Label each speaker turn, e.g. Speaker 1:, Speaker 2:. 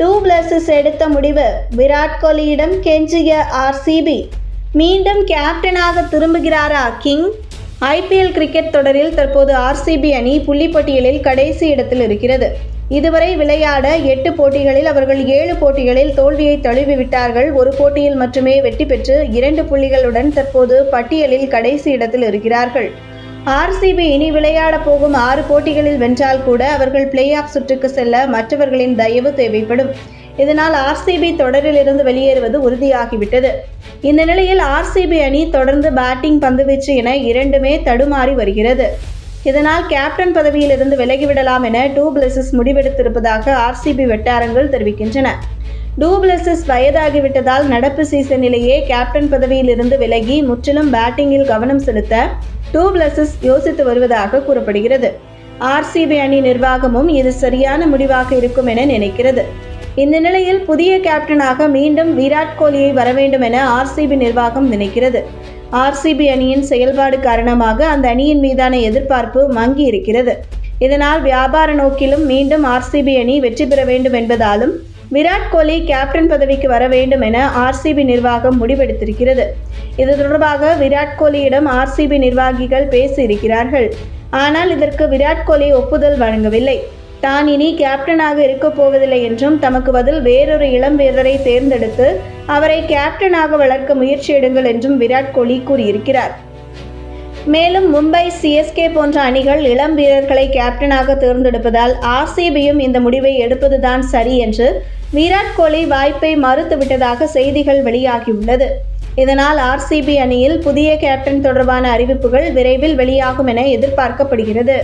Speaker 1: Two pluses எடுத்த முடிவு. Virat கோலியிடம் கெஞ்சிய RCB மீண்டும் கேப்டனாக திரும்புகிறாரா கிங்? ஐபிஎல் கிரிக்கெட் தொடரில் தற்போது ஆர்சிபி அணி புள்ளிப்பட்டியலில் கடைசி இடத்தில் இருக்கிறது. இதுவரை விளையாட எட்டு போட்டிகளில் அவர்கள் ஏழு போட்டிகளில் தோல்வியை தழுவி விட்டார்கள் ஒரு போட்டியில் மட்டுமே வெற்றி பெற்று இரண்டு புள்ளிகளுடன் தற்போது பட்டியலில் கடைசி இடத்தில் இருக்கிறார்கள். ஆர்சிபி இனி விளையாட போகும் ஆறு போட்டிகளில் வென்றால் கூட அவர்கள் பிளே ஆஃப் சுற்றுக்கு செல்ல மற்றவர்களின் தயவு தேவைப்படும். இதனால் ஆர்சிபி தொடரிலிருந்து வெளியேறுவது உறுதியாகிவிட்டது. இந்த நிலையில் ஆர்சிபி அணி தொடர்ந்து பேட்டிங் பந்துவீச்சு என இரண்டுமே தடுமாறி வருகிறது. இதனால் கேப்டன் பதவியில் இருந்து விலகிவிடலாம் என டூப்ளெசிஸ் முடிவெடுத்திருப்பதாக ஆர்சிபி வட்டாரங்கள் தெரிவிக்கின்றன. டூ பிளஸஸ் வயதாகிவிட்டதால் நடப்பு சீசனிலேயே கேப்டன் பதவியிலிருந்து விலகி முற்றிலும் பேட்டிங்கில் கவனம் செலுத்த டூப்ளெசிஸ் யோசித்து வருவதாக கூறப்படுகிறது. ஆர்சிபி அணி நிர்வாகமும் இது சரியான முடிவாக இருக்கும் என நினைக்கிறது. இந்த நிலையில் புதிய கேப்டனாக மீண்டும் விராட் கோலியை வர வேண்டும் என ஆர்சிபி நிர்வாகம் நினைக்கிறது. ஆர்சிபி அணியின் செயல்பாடு காரணமாக அந்த அணியின் மீதான எதிர்பார்ப்பு மங்கி இருக்கிறது. இதனால் வியாபார நோக்கிலும் மீண்டும் ஆர்சிபி அணி வெற்றி பெற வேண்டும் என்பதாலும் விராட் கோலி கேப்டன் பதவிக்கு வர வேண்டும் என ஆர்சிபி நிர்வாகம் முடிவெடுத்திருக்கிறது. இது தொடர்பாக விராட் கோலியிடம் ஆர்சிபி நிர்வாகிகள் பேசியிருக்கிறார்கள். ஆனால் இதற்கு விராட் கோலி ஒப்புதல் வழங்கவில்லை. தான் இனி கேப்டனாக இருக்கப் போவதில்லை என்றும் தமக்கு பதில் வேறொரு இளம் வீரரை தேர்ந்தெடுத்து அவரை கேப்டனாக வளர்க்க முயற்சி எடுங்கள் என்றும் விராட் கோலி கூறியிருக்கிறார். மேலும் மும்பை சிஎஸ்கே போன்ற அணிகள் இளம் வீரர்களை கேப்டனாக தேர்ந்தெடுப்பதால் ஆர்சிபியும் இந்த முடிவை எடுப்பதுதான் சரி என்று விராட் கோலி வாய்ப்பை மறுத்துவிட்டதாக செய்திகள் வெளியாகியுள்ளது. இதனால் ஆர்சிபி அணியில் புதிய கேப்டன் தொடர்பான அறிவிப்புகள் விரைவில் வெளியாகும் என எதிர்பார்க்கப்படுகிறது.